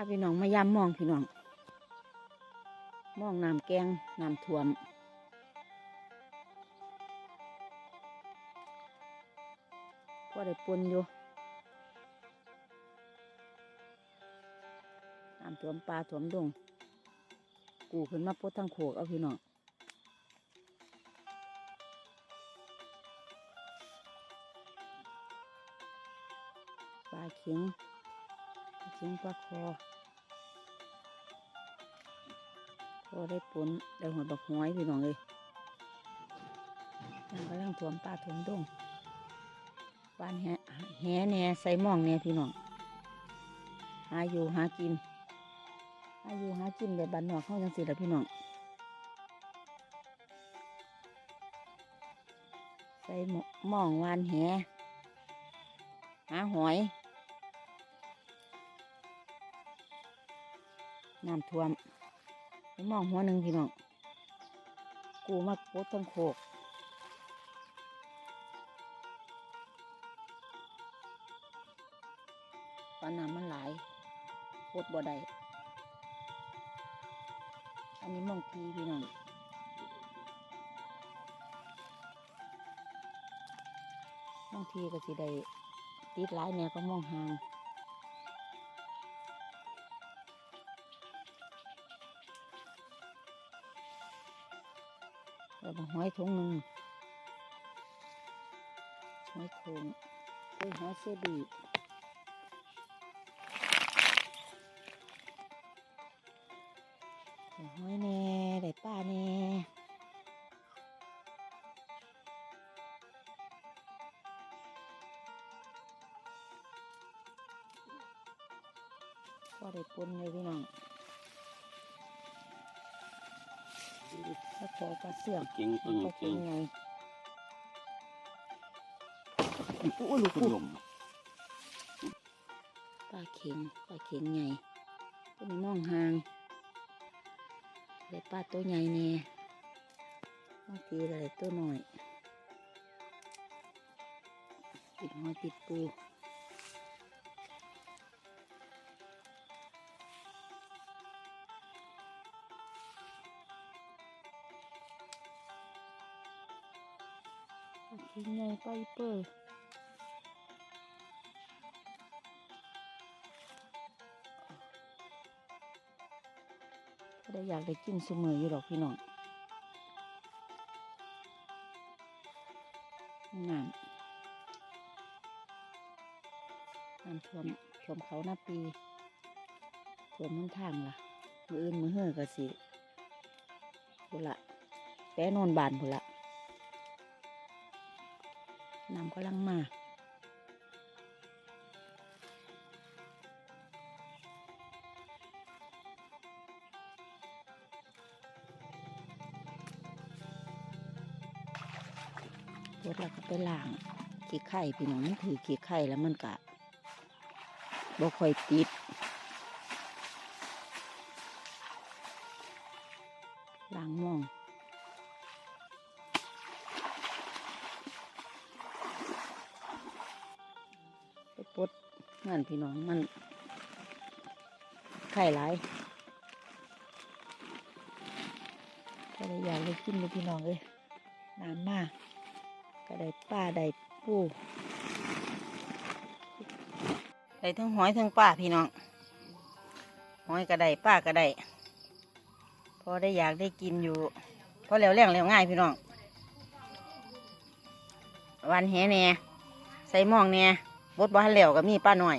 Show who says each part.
Speaker 1: าพี่น้องมายามมองพี่น้อง มองน้ำแกงน้ำท่วมก็ได้ปนอยู่น้ำท่วมปลาท่วมดง กูขึ้นมาปดทั้งโขกเอาพี่น้องปลาเข็ง ปลาเข็งปลาคอพอได้ปนได้หัวบักหอยพี่น้องเลยยังกำลังท่วมปลาท่วมดงปลาแหแหแหน่ใส่หมองแหน่พี่น้องหาอยู่หากินหาอยู่หากินแบบบ้านนอกเขาจังสิละพี่น้องใส่หมหมองวานแหหาหอย น้ำท่วมไปมองหัวหนึ่งพี่น้อง กูมาโคตรทั้งโคกปลาน้ำมันหลายโคตรบ่ได้อันนี้มองทีพี่น้องบางทีก็สิได้ติดหลายแนวก็มองห่าง แล้วก็ห้อยถุงหนึ่งหอยโคงเอ้ยหอยเสบีหอยแน่ได้ป้าแน่ก็ได้ปนเลยพี่น้อง ถ้าพอปลาเสื่อม
Speaker 2: เก่ง
Speaker 1: มั
Speaker 2: ตึ
Speaker 1: น
Speaker 2: ง
Speaker 1: ก็
Speaker 2: เก่
Speaker 1: เป็น
Speaker 2: ง
Speaker 1: ไง
Speaker 2: อู้ลูกคุณลม
Speaker 1: ปลาเข็งปลาเข็งใหญ่ตัวนี้มองห่างได้ปลาตัวใหญ่แน่บางทีอะไรตัวหน่อยติดหอยติดปู ปลาเข็งใหญ่ปเปอร์ก็ได้อยากได้กินเสมออยู่ดอกพี่น้องน้ำน้ำท่วมท่วมเขาหน้าปีท่วมมันทางล่ะ มืออื่นมือเหือก็สิพุละแป้นอนบานพุละ น้ำกำลังมารถเราก็ไปล้างขี้ไข่พี่น้องมันถือขี้ไข่แล้วมันกะบ่ค่อยติดล้างมอง ดเงินพี่น้องมันไข่หลายก็เลยอยากได้กินเลยพี่น้องเลยน้ำมากก็ได้ป้าได้ปูได้ทั้งหอยทั้งป้าพี่น้องหอยก็ได้ป้าก็ได้พอได้อยากได้กินอยู่พอแล้วแรงแล้วง่ายพี่น้องวันแหแหน่ใส่หมองแหน่ บดบ้านแล้วก็มีป้าหน่อย